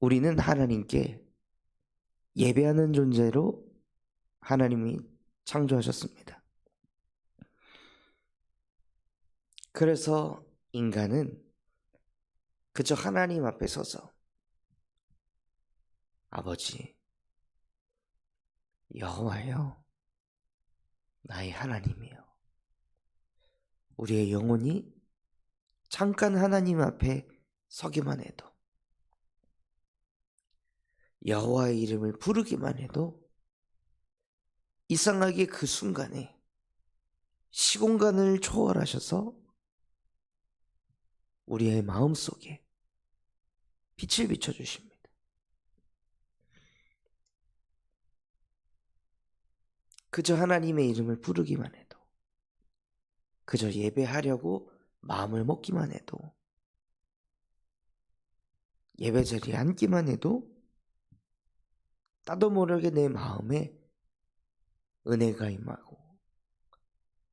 우리는 하나님께 예배하는 존재로 하나님이 창조하셨습니다. 그래서 인간은 그저 하나님 앞에 서서 아버지, 여호와여, 나의 하나님이여. 우리의 영혼이 잠깐 하나님 앞에 서기만 해도 여호와의 이름을 부르기만 해도 이상하게 그 순간에 시공간을 초월하셔서 우리의 마음 속에 빛을 비춰 주십니다. 그저 하나님의 이름을 부르기만 해도, 그저 예배하려고 마음을 먹기만 해도, 예배 자리에 앉기만 해도, 나도 모르게 내 마음에 은혜가 임하고,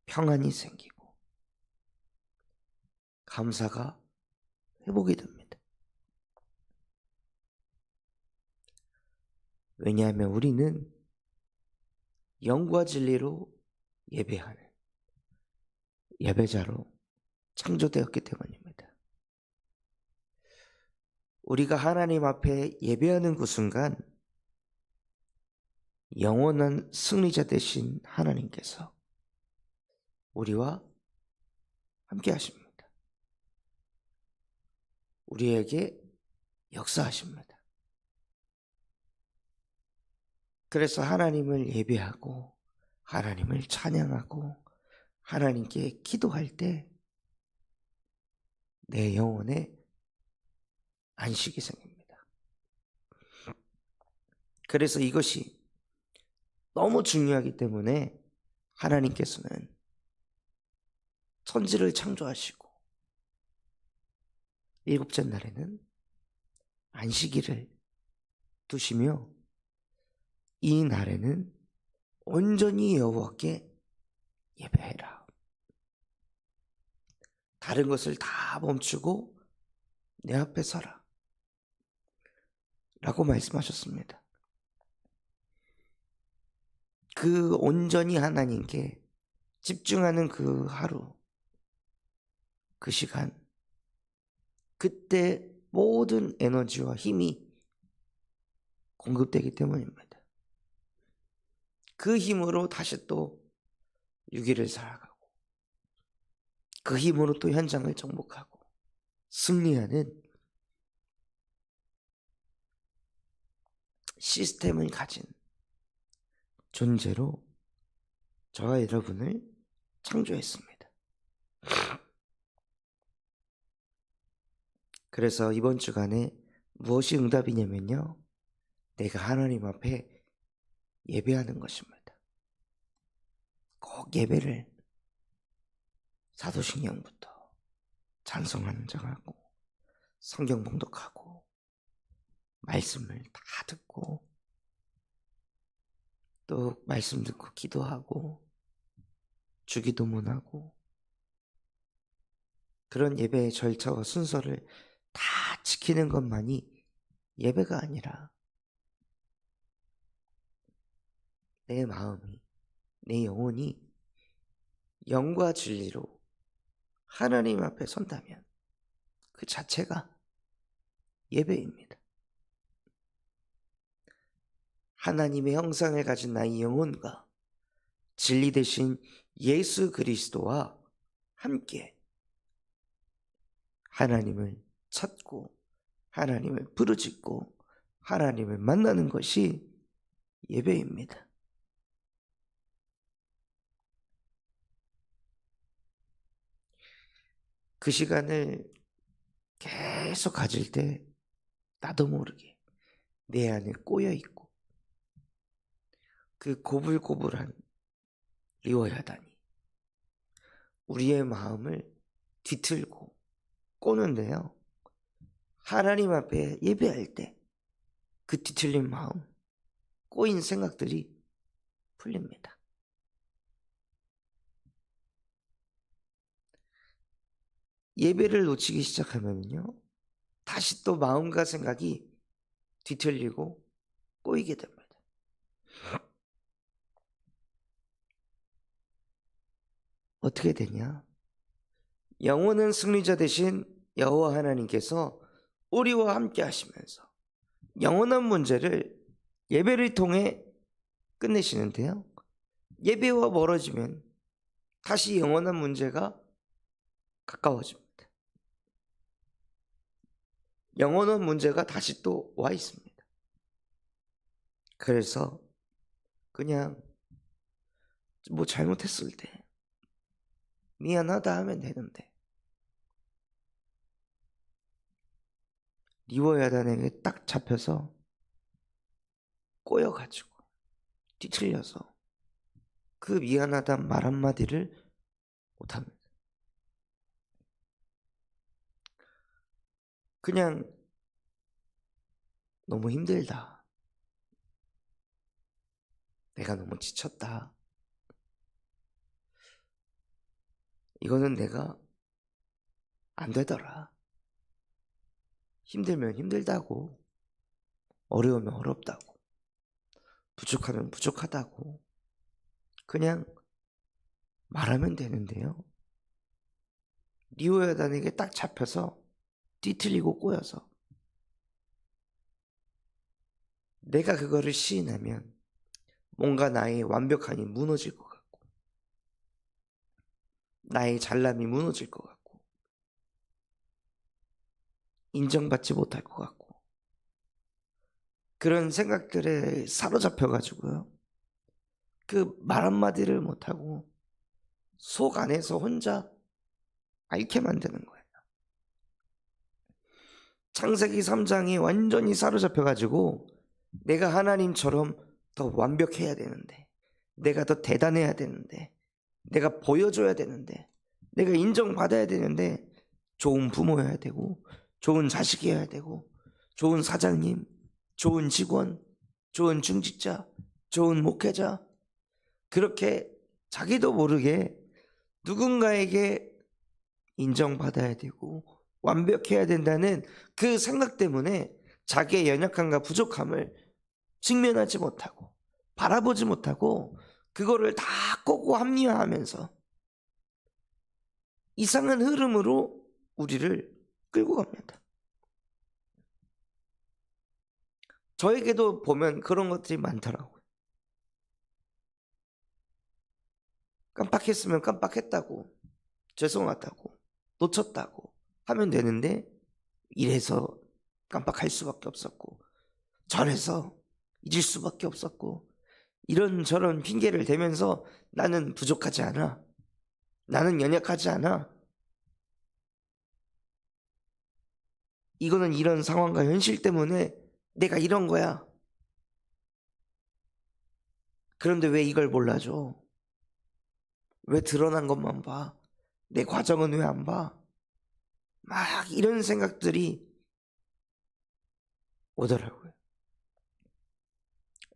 평안이 생기고, 감사가 회복이 됩니다. 왜냐하면 우리는 영과 진리로 예배하는 예배자로 창조되었기 때문입니다. 우리가 하나님 앞에 예배하는 그 순간 영원한 승리자 되신 하나님께서 우리와 함께 하십니다. 우리에게 역사하십니다. 그래서 하나님을 예배하고 하나님을 찬양하고 하나님께 기도할 때 내 영혼에 안식이 생깁니다. 그래서 이것이 너무 중요하기 때문에 하나님께서는 천지를 창조하시고 일곱째 날에는 안식일을 두시며 이 날에는 온전히 여호와께 예배해라. 다른 것을 다 멈추고 내 앞에 서라. 라고 말씀하셨습니다. 그 온전히 하나님께 집중하는 그 하루, 그 시간, 그때 모든 에너지와 힘이 공급되기 때문입니다. 그 힘으로 다시 또 6일을 살아가고 그 힘으로 또 현장을 정복하고 승리하는 시스템을 가진 존재로 저와 여러분을 창조했습니다. 그래서 이번 주간에 무엇이 응답이냐면요. 내가 하나님 앞에 예배하는 것입니다. 꼭 예배를 사도신경부터 찬송하는 정하고 성경 봉독하고 말씀을 다 듣고 또 말씀 듣고 기도하고 주기도문하고 그런 예배의 절차와 순서를 다 지키는 것만이 예배가 아니라 내 마음이, 내 영혼이 영과 진리로 하나님 앞에 선다면 그 자체가 예배입니다. 하나님의 형상을 가진 나의 영혼과 진리 대신 예수 그리스도와 함께 하나님을 찾고 하나님을 부르짖고 하나님을 만나는 것이 예배입니다. 그 시간을 계속 가질 때 나도 모르게 내 안에 꼬여 있고 그 고불고불한 리워야다니 우리의 마음을 뒤틀고 꼬는데요. 하나님 앞에 예배할 때 그 뒤틀린 마음, 꼬인 생각들이 풀립니다. 예배를 놓치기 시작하면요. 다시 또 마음과 생각이 뒤틀리고 꼬이게 됩니다. 어떻게 되냐? 영원한 승리자 되신 여호와 하나님께서 우리와 함께 하시면서 영원한 문제를 예배를 통해 끝내시는데요. 예배와 멀어지면 다시 영원한 문제가 가까워집니다. 영원한 문제가 다시 또 와 있습니다. 그래서 그냥 뭐 잘못했을 때 미안하다 하면 되는데 리워야단에게 딱 잡혀서 꼬여가지고 뒤틀려서 그 미안하단 말 한마디를 못합니다. 그냥 너무 힘들다. 내가 너무 지쳤다. 이거는 내가 안 되더라. 힘들면 힘들다고. 어려우면 어렵다고. 부족하면 부족하다고. 그냥 말하면 되는데요. 리오야단에게 딱 잡혀서 뒤틀리고 꼬여서 내가 그거를 시인하면 뭔가 나의 완벽함이 같고 나의 잘남이 무너질 것 같고 인정받지 못할 것 같고 그런 생각들에 사로잡혀 가지고요. 그 말 한마디를 못하고 속 안에서 혼자 앓게 만드는 거예요. 창세기 3장이 완전히 사로잡혀 가지고 내가 하나님처럼 더 완벽해야 되는데 내가 더 대단해야 되는데 내가 보여줘야 되는데 내가 인정받아야 되는데 좋은 부모여야 되고 좋은 자식이어야 되고 좋은 사장님 좋은 직원 좋은 중직자 좋은 목회자. 그렇게 자기도 모르게 누군가에게 인정받아야 되고 완벽해야 된다는 그 생각 때문에 자기의 연약함과 부족함을 직면하지 못하고 바라보지 못하고 그거를 다 꼬고 합리화하면서 이상한 흐름으로 우리를 끌고 갑니다. 저에게도 보면 그런 것들이 많더라고요. 깜빡했으면 깜빡했다고, 죄송하다고, 놓쳤다고 하면 되는데, 이래서 깜빡할 수밖에 없었고, 저래서 잊을 수밖에 없었고, 이런 저런 핑계를 대면서 나는 부족하지 않아. 나는 연약하지 않아. 이거는 이런 상황과 현실 때문에 내가 이런 거야. 그런데 왜 이걸 몰라줘? 왜 드러난 것만 봐? 내 과정은 왜 안 봐? 막 이런 생각들이 오더라고요.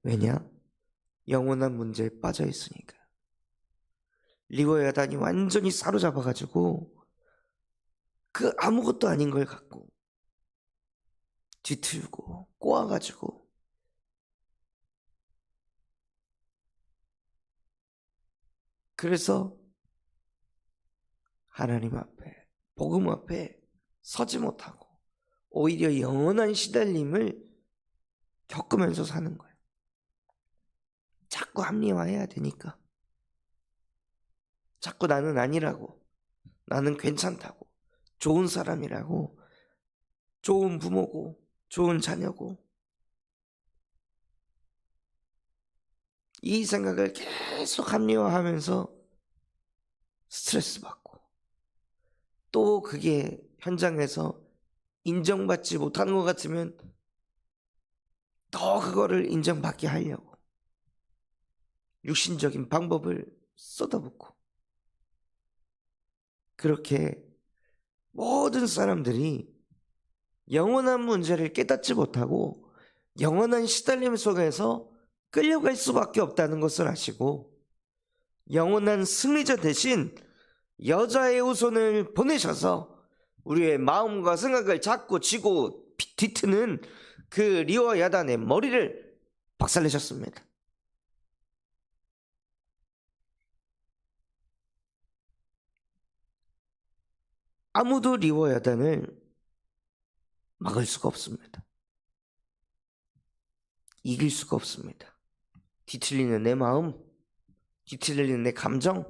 왜냐? 영원한 문제에 빠져 있으니까. 리워 야단이 완전히 사로잡아가지고 그 아무것도 아닌 걸 갖고 뒤틀고 꼬아가지고 그래서 하나님 앞에 복음 앞에 서지 못하고 오히려 영원한 시달림을 겪으면서 사는 거예요. 자꾸 합리화해야 되니까. 자꾸 나는 아니라고. 나는 괜찮다고. 좋은 사람이라고. 좋은 부모고. 좋은 자녀고. 이 생각을 계속 합리화하면서 스트레스 받고. 또 그게 현장에서 인정받지 못하는 것 같으면 더 그거를 인정받게 하려고 육신적인 방법을 쏟아붓고 그렇게 모든 사람들이 영원한 문제를 깨닫지 못하고 영원한 시달림 속에서 끌려갈 수밖에 없다는 것을 아시고 영원한 승리자 대신 여자의 후손을 보내셔서 우리의 마음과 생각을 잡고 쥐고 뒤트는 그 리와 야단의 머리를 박살내셨습니다. 아무도 리와 야단을 막을 수가 없습니다. 이길 수가 없습니다. 뒤틀리는 내 마음, 뒤틀리는 내 감정,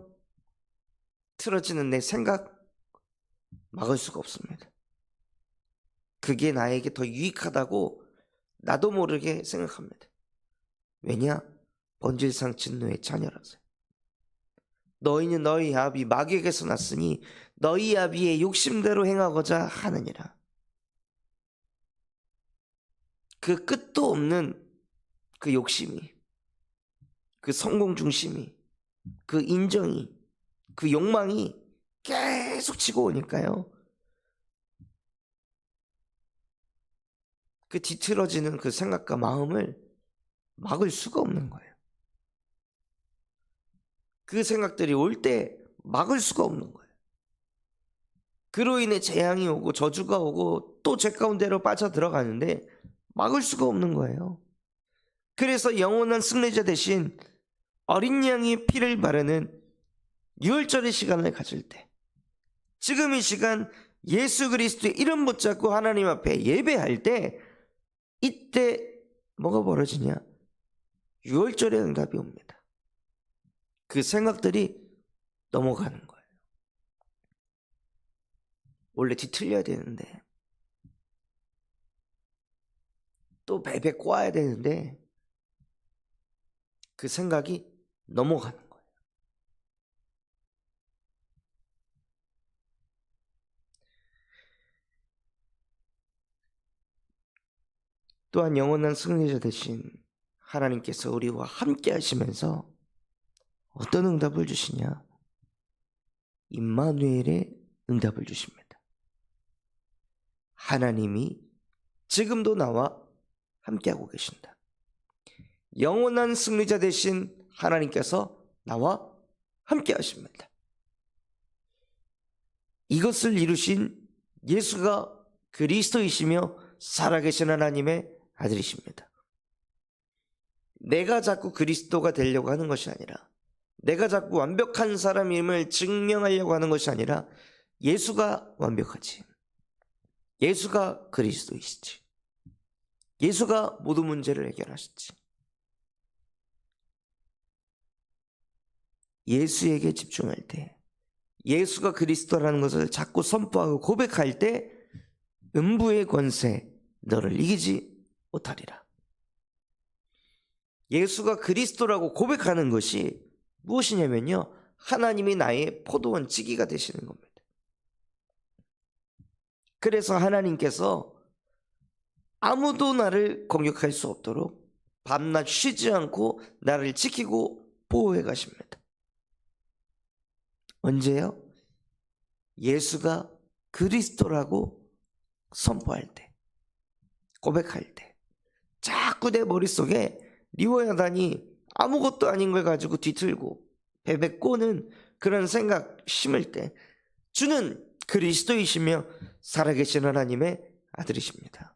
틀어지는 내 생각, 막을 수가 없습니다. 그게 나에게 더 유익하다고 나도 모르게 생각합니다. 왜냐? 번질상 진노의 자녀라서. 너희는 너희 아비 마귀에게서 났으니 너희 아비의 욕심대로 행하고자 하느니라. 그 끝도 없는 그 욕심이, 그 성공 중심이, 그 인정이, 그 욕망이 계속 치고 오니까요. 그 뒤틀어지는 그 생각과 마음을 막을 수가 없는 거예요. 그 생각들이 올 때 막을 수가 없는 거예요. 그로 인해 재앙이 오고 저주가 오고 또 죄 가운데로 빠져 들어가는데 막을 수가 없는 거예요. 그래서 영원한 승리자 대신 어린 양의 피를 바르는 유월절의 시간을 가질 때 지금 이 시간 예수 그리스도의 이름 붙잡고 하나님 앞에 예배할 때 이때 뭐가 벌어지냐? 유월절의 응답이 옵니다. 그 생각들이 넘어가는 거예요. 원래 뒤틀려야 되는데 또 베베 꼬아야 되는데 그 생각이 넘어가는 거예요. 또한 영원한 승리자 되신 하나님께서 우리와 함께 하시면서 어떤 응답을 주시냐? 임마누엘의 응답을 주십니다. 하나님이 지금도 나와 함께하고 계신다. 영원한 승리자 되신 하나님께서 나와 함께 하십니다. 이것을 이루신 예수가 그리스도이시며 살아계신 하나님의 아들이십니다. 내가 자꾸 그리스도가 되려고 하는 것이 아니라 내가 자꾸 완벽한 사람임을 증명하려고 하는 것이 아니라 예수가 완벽하지. 예수가 그리스도이시지. 예수가 모든 문제를 해결하셨지. 예수에게 집중할 때, 예수가 그리스도라는 것을 자꾸 선포하고 고백할 때, 음부의 권세, 너를 이기지 못하리라. 예수가 그리스도라고 고백하는 것이 무엇이냐면요. 하나님이 나의 포도원 지기가 되시는 겁니다. 그래서 하나님께서 아무도 나를 공격할 수 없도록 밤낮 쉬지 않고 나를 지키고 보호해 가십니다. 언제요? 예수가 그리스도라고 선포할 때, 고백할 때, 자꾸 내 머릿속에 리워야단이 아무것도 아닌 걸 가지고 뒤틀고 베베 꼬는 그런 생각 심을 때 주는 그리스도이시며 살아계신 하나님의 아들이십니다.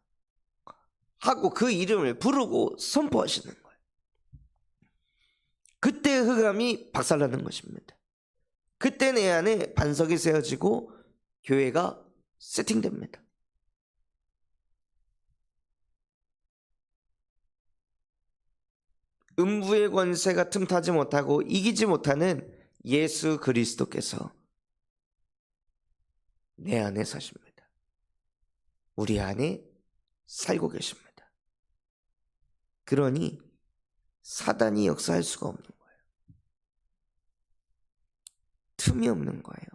하고 그 이름을 부르고 선포하시는 거예요. 그때 흑암이 박살나는 것입니다. 그때 내 안에 반석이 세워지고 교회가 세팅됩니다. 음부의 권세가 틈타지 못하고 이기지 못하는 예수 그리스도께서 내 안에 사십니다. 우리 안에 살고 계십니다. 그러니 사단이 역사할 수가 없는 거예요. 틈이 없는 거예요.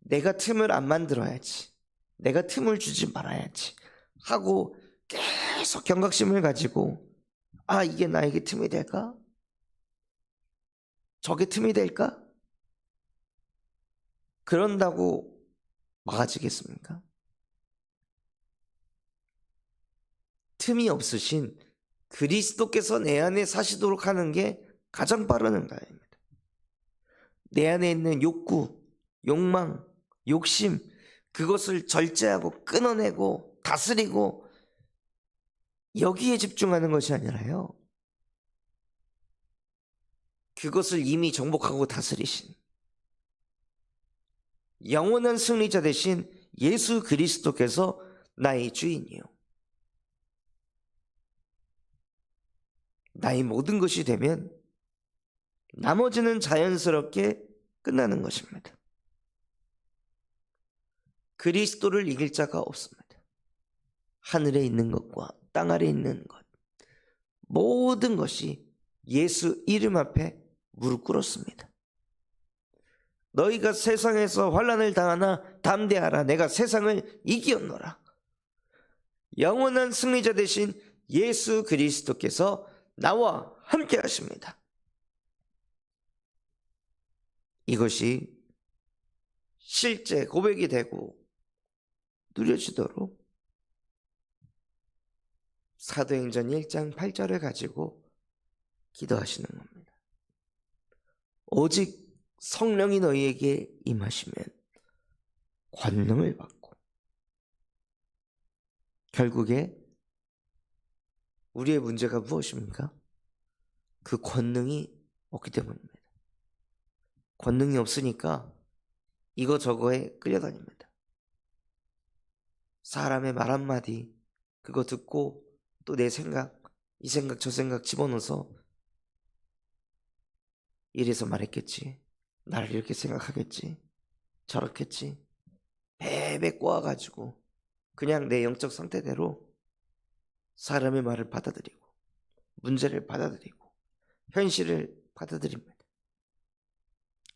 내가 틈을 안 만들어야지. 내가 틈을 주지 말아야지. 하고 계속 경각심을 가지고 아, 이게 나에게 틈이 될까? 저게 틈이 될까? 그런다고 막아지겠습니까? 틈이 없으신 그리스도께서 내 안에 사시도록 하는 게 가장 빠른 응답입니다. 내 안에 있는 욕구, 욕망, 욕심, 그것을 절제하고 끊어내고 다스리고 여기에 집중하는 것이 아니라요. 그것을 이미 정복하고 다스리신 영원한 승리자 되신 예수 그리스도께서 나의 주인이요. 나의 모든 것이 되면 나머지는 자연스럽게 끝나는 것입니다. 그리스도를 이길 자가 없습니다. 하늘에 있는 것과 땅 아래 있는 것, 모든 것이 예수 이름 앞에 무릎 꿇었습니다. 너희가 세상에서 환란을 당하나 담대하라 내가 세상을 이기었노라. 영원한 승리자 되신 예수 그리스도께서 나와 함께 하십니다. 이것이 실제 고백이 되고 누려지도록 사도행전 1장 8절을 가지고 기도하시는 겁니다. 오직 성령이 너희에게 임하시면 권능을 받고 결국에 우리의 문제가 무엇입니까? 그 권능이 없기 때문입니다. 권능이 없으니까 이거 저거에 끌려다닙니다. 사람의 말 한마디 그거 듣고 또 내 생각 이 생각 저 생각 집어넣어서 이래서 말했겠지 나를 이렇게 생각하겠지 저렇겠지 배배 꼬아가지고 그냥 내 영적 상태대로 사람의 말을 받아들이고 문제를 받아들이고 현실을 받아들입니다.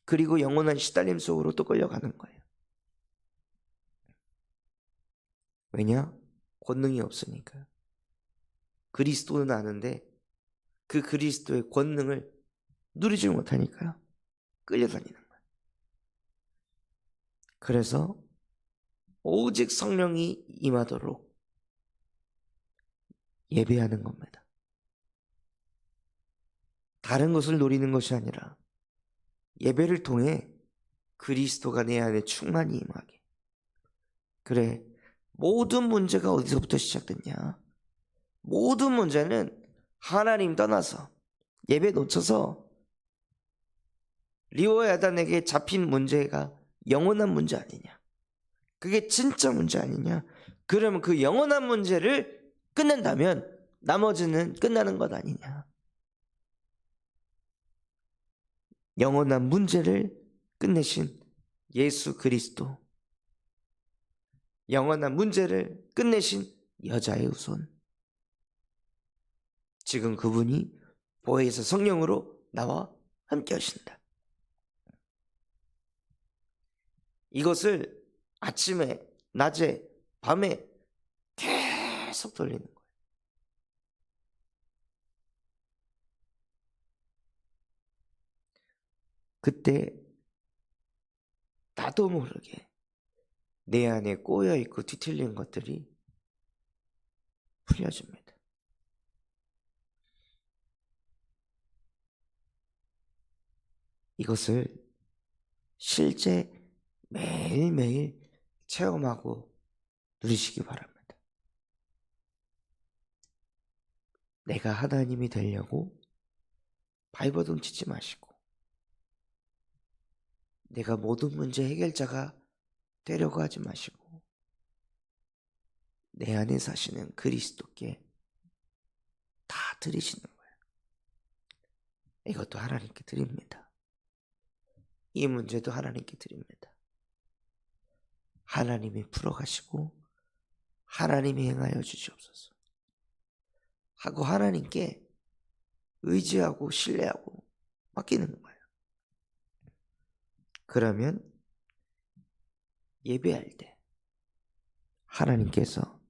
그리고 영원한 시달림 속으로 또 끌려가는 거예요. 왜냐? 권능이 없으니까. 그리스도는 아는데 그 그리스도의 권능을 누리지 못하니까요. 끌려다니는 거예요. 그래서 오직 성령이 임하도록 예배하는 겁니다. 다른 것을 노리는 것이 아니라 예배를 통해 그리스도가 내 안에 충만히 임하게. 그래, 모든 문제가 어디서부터 시작됐냐? 모든 문제는 하나님 떠나서 예배 놓쳐서 리오야단에게 잡힌 문제가 영원한 문제 아니냐? 그게 진짜 문제 아니냐? 그러면 그 영원한 문제를 끝낸다면 나머지는 끝나는 것 아니냐? 영원한 문제를 끝내신 예수 그리스도. 영원한 문제를 끝내신 여자의 후손. 지금 그분이 보혜에서 성령으로 나와 함께 하신다. 이것을 아침에, 낮에, 밤에 계속 돌리는 거예요. 그때 나도 모르게 내 안에 꼬여 있고 뒤틀린 것들이 풀려집니다. 이것을 실제 매일매일 체험하고 누리시기 바랍니다. 내가 하나님이 되려고 발버둥 치지 마시고 내가 모든 문제 해결자가 되려고 하지 마시고 내 안에 사시는 그리스도께 다 드리시는 거예요. 이것도 하나님께 드립니다. 이 문제도 하나님께 드립니다. 하나님이 풀어가시고 하나님이 행하여 주시옵소서. 하고 하나님께 의지하고 신뢰하고 맡기는 거예요. 그러면 예배할 때 하나님께서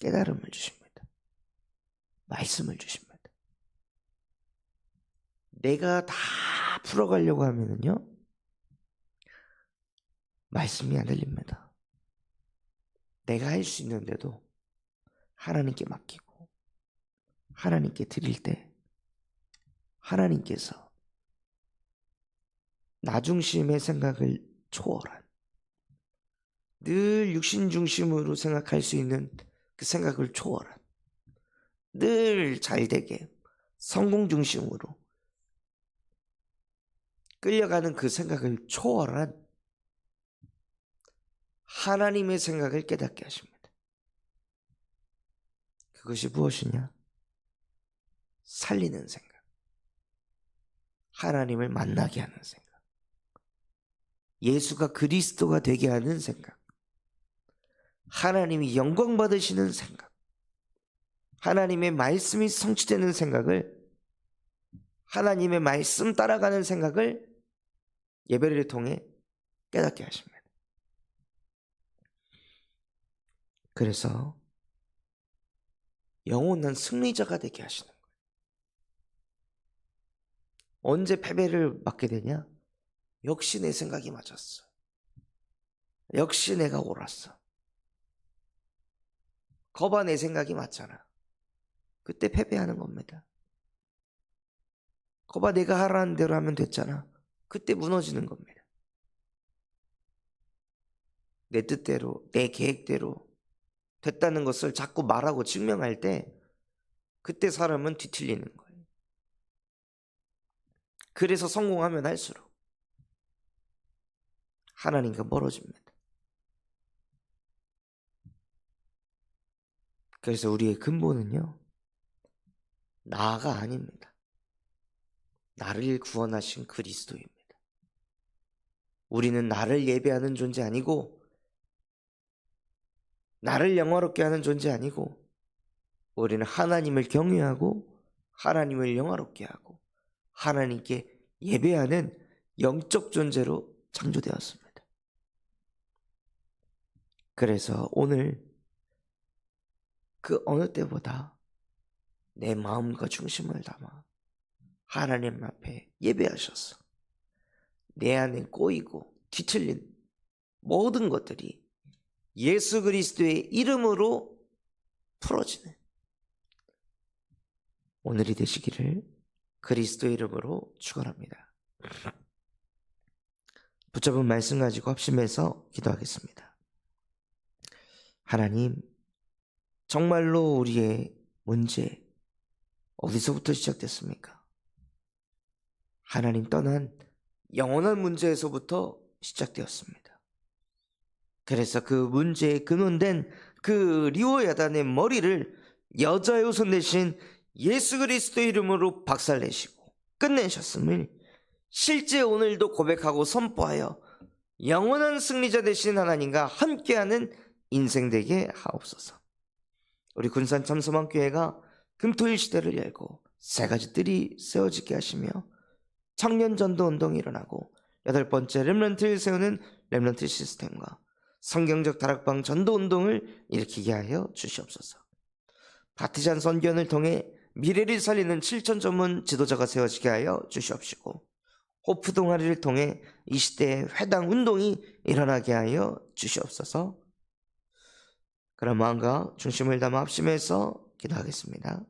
깨달음을 주십니다. 말씀을 주십니다. 내가 다 풀어가려고 하면은요, 말씀이 안 들립니다. 내가 할 수 있는데도 하나님께 맡기고, 하나님께 드릴 때, 하나님께서 나 중심의 생각을 초월한, 늘 육신 중심으로 생각할 수 있는 그 생각을 초월한 늘 잘되게 성공 중심으로 끌려가는 그 생각을 초월한 하나님의 생각을 깨닫게 하십니다. 그것이 무엇이냐? 살리는 생각. 하나님을 만나게 하는 생각. 예수가 그리스도가 되게 하는 생각. 하나님이 영광 받으시는 생각. 하나님의 말씀이 성취되는 생각을 하나님의 말씀 따라가는 생각을 예배를 통해 깨닫게 하십니다. 그래서 영원한 승리자가 되게 하시는 거예요. 언제 패배를 맞게 되냐? 역시 내 생각이 맞았어. 역시 내가 옳았어. 거봐 내 생각이 맞잖아. 그때 패배하는 겁니다. 거봐 내가 하라는 대로 하면 됐잖아. 그때 무너지는 겁니다. 내 뜻대로, 내 계획대로 됐다는 것을 자꾸 말하고 증명할 때 그때 사람은 뒤틀리는 거예요. 그래서 성공하면 할수록 하나님과 멀어집니다. 그래서 우리의 근본은요, 나가 아닙니다. 나를 구원하신 그리스도입니다. 우리는 나를 예배하는 존재 아니고, 나를 영화롭게 하는 존재 아니고, 우리는 하나님을 경외하고, 하나님을 영화롭게 하고, 하나님께 예배하는 영적 존재로 창조되었습니다. 그래서 오늘 그 어느 때보다 내 마음과 중심을 담아 하나님 앞에 예배하셨어. 내 안에 꼬이고 뒤틀린 모든 것들이 예수 그리스도의 이름으로 풀어지는 오늘이 되시기를 그리스도 이름으로 축원합니다. 붙잡은 말씀 가지고 합심해서 기도하겠습니다. 하나님, 정말로 우리의 문제 어디서부터 시작됐습니까? 하나님 떠난 영원한 문제에서부터 시작되었습니다. 그래서 그 문제에 근원된 그 리오 야단의 머리를 여자의 우선 대신 예수 그리스도 이름으로 박살내시고 끝내셨음을 실제 오늘도 고백하고 선포하여 영원한 승리자 되신 하나님과 함께하는 인생 되게 하옵소서. 우리 군산 참소망교회가 금토일 시대를 열고 세 가지 뜰이 세워지게 하시며 청년 전도 운동이 일어나고 여덟 번째 렘런트를 세우는 렘런트 시스템과 성경적 다락방 전도 운동을 일으키게 하여 주시옵소서. 바티잔 선견을 통해 미래를 살리는 7천 전문 지도자가 세워지게 하여 주시옵시고 호프 동아리를 통해 이 시대에 회당 운동이 일어나게 하여 주시옵소서. 그런 마음과 중심을 담아 합심해서 기도하겠습니다.